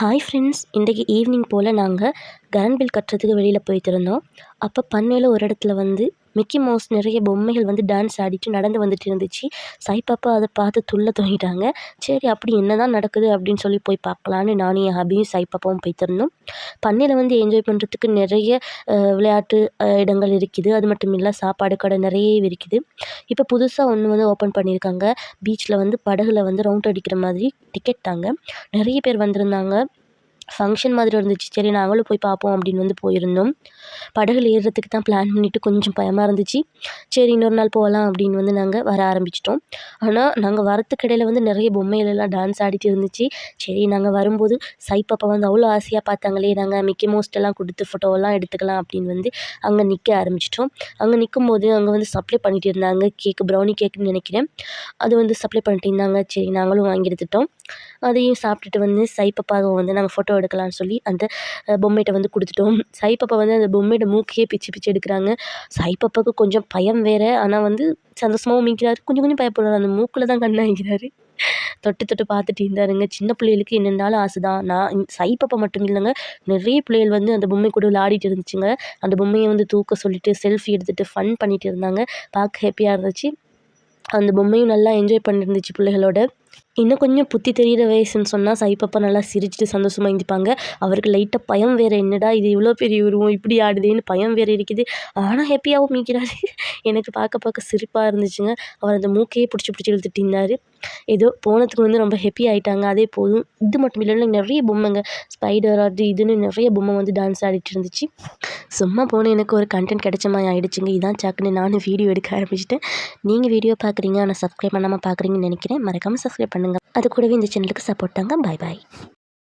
Hi friends இன்றைக்கி evening போல் நாங்கள் கரண்ட் பில் கட்டுறதுக்கு வெளியில் போயிட்டுருந்தோம் அப்போ பண்ணையில் ஒரு இடத்துல வந்து மிக்கி மவுஸ் நிறைய பொம்மைகள் வந்து டான்ஸ் ஆடிட்டு நடந்து வந்துட்டு இருந்துச்சு. சாய்பாப்பா அதை பார்த்து துள்ள துவங்கிட்டாங்க சரி அப்படி என்ன தான் நடக்குது அப்படின்னு சொல்லி போய் பார்க்கலான்னு நானும் என் ஹபியும் சாய்பாப்பாவும் போய்த்திருந்தோம் பண்ணையில் வந்து என்ஜாய் பண்ணுறதுக்கு நிறைய விளையாட்டு இடங்கள் இருக்குது. அது மட்டும் இல்லை சாப்பாடு கடை நிறைய இருக்குது. இப்போ புதுசாக ஒன்று வந்து ஓப்பன் பண்ணியிருக்காங்க. பீச்சில் வந்து படகுல வந்து ரவுண்ட் அடிக்கிற மாதிரி டிக்கெட் தாங்க. நிறைய பேர் வந்திருந்தாங்க. ஃபங்க்ஷன் மாதிரி இருந்துச்சு. சரி நாங்களும் போய் பார்ப்போம் அப்படின்னு வந்து போயிருந்தோம். படகுல ஏறுறதுக்கு தான் பிளான் பண்ணிவிட்டு கொஞ்சம் பயமாக இருந்துச்சு. சரி இன்னொரு நாள் போகலாம் அப்படின்னு வந்து நாங்கள் வர ஆரம்பிச்சிட்டோம். ஆனால் நாங்கள் வரத்துக்கு இடையில வந்து நிறைய பொம்மைகளெல்லாம் டான்ஸ் ஆடிட்டு இருந்துச்சு. சரி நாங்கள் வரும்போது சைப்பாப்பா வந்து அவ்வளோ ஆசையாக பார்த்தாங்களே நாங்கள் மிக்கி மோஸ்டெல்லாம் கொடுத்து ஃபோட்டோவெல்லாம் எடுத்துக்கலாம் அப்படின்னு வந்து அங்கே நிற்க ஆரம்பிச்சிட்டோம். அங்கே நிற்கும் போது அங்கே வந்து சப்ளை பண்ணிகிட்டு இருந்தாங்க. கேக்கு ப்ரௌனி கேக்குன்னு நினைக்கிறேன். அது வந்து சப்ளை பண்ணிட்டு இருந்தாங்க. சரி நாங்களும் வாங்கி எடுத்துட்டோம். அதையும் சாப்பிட்டுட்டு வந்து சைப்பாப்பாவை வந்து நாங்கள் ஃபோட்டோ எடுக்கலாம்னு சொல்லி அந்த பொம்மைகிட்ட வந்து கொடுத்துட்டோம். சாய்பாப்பா வந்து அந்த பொம்மையோட மூக்கையே பிச்சு பிச்சு எடுக்கிறாங்க. சாய் பாப்பாவுக்கு கொஞ்சம் பயம் வேறு. ஆனால் வந்து சந்தோஷமாகவும் மீக்கிறாரு கொஞ்சம் கொஞ்சம் பயப்படுறாரு அந்த மூக்கில் தான் கண்ணு தொட்டு தொட்டு பார்த்துட்டு இருந்தாருங்க. சின்ன பிள்ளைகளுக்கு என்னென்னாலும் ஆசை தான் நான் சைப்பாப்பா மட்டும் இல்லைங்க. நிறைய பிள்ளைகள் வந்து அந்த பொம்மை கூட விளையாடிட்டு இருந்துச்சுங்க. அந்த பொம்மையை வந்து தூக்க சொல்லிட்டு செல்ஃபி எடுத்துகிட்டு ஃபன் பண்ணிட்டு இருந்தாங்க. பார்க்க ஹாப்பியாக இருந்துச்சு. அந்த பொம்மையும் நல்லா என்ஜாய் பண்ணிருந்துச்சு பிள்ளைகளோட. இன்னும் கொஞ்சம் புத்தி தெரிகிற வயசுன்னு சொன்னால் சைப்பப்பா நல்லா சிரிச்சுட்டு சந்தோஷமாக இருந்துப்பாங்க அவருக்கு லைட்டாக பயம் வேறு என்னடா இது இவ்வளோ பெரிய உருவம் இப்படி ஆடுதேன்னு பயம் வேறு இருக்குது. ஆனால் ஹாப்பியாகவும் மீக்கிறாரு எனக்கு பார்க்க பார்க்க சிரிப்பாக இருந்துச்சுங்க. அவர் அந்த மூக்கையே பிடிச்சி பிடிச்சி இழுத்துட்டு இருந்தார் ஏதோ போனதுக்கு வந்து ரொம்ப ஹாப்பி ஆகிட்டாங்க அதே போதும் இது மட்டும் இல்லைன்னா நிறைய பொம்மைங்க. ஸ்பைடர் அது இதுன்னு நிறைய பொம்மை வந்து டான்ஸ் ஆடிட்டு இருந்துச்சு. சும்மா போன எனக்கு ஒரு கண்டென்ட் கிடைச்ச மாதிரி ஆகிடுச்சுங்க இதான் சாக்குன்னு நானும் வீடியோ எடுக்க ஆரம்பிச்சிட்டேன். நீங்கள் வீடியோ பார்க்குறீங்க ஆனால் சப்ஸ்கிரைப் பண்ணாமல் பார்க்குறீங்கன்னு நினைக்கிறேன். மறக்காமல் சப்ஸ்கிரைப் பண்ணுங்கள் அது கூடவே இந்த சேனலுக்கு சப்போர்ட் தாங்க. பாய் பாய்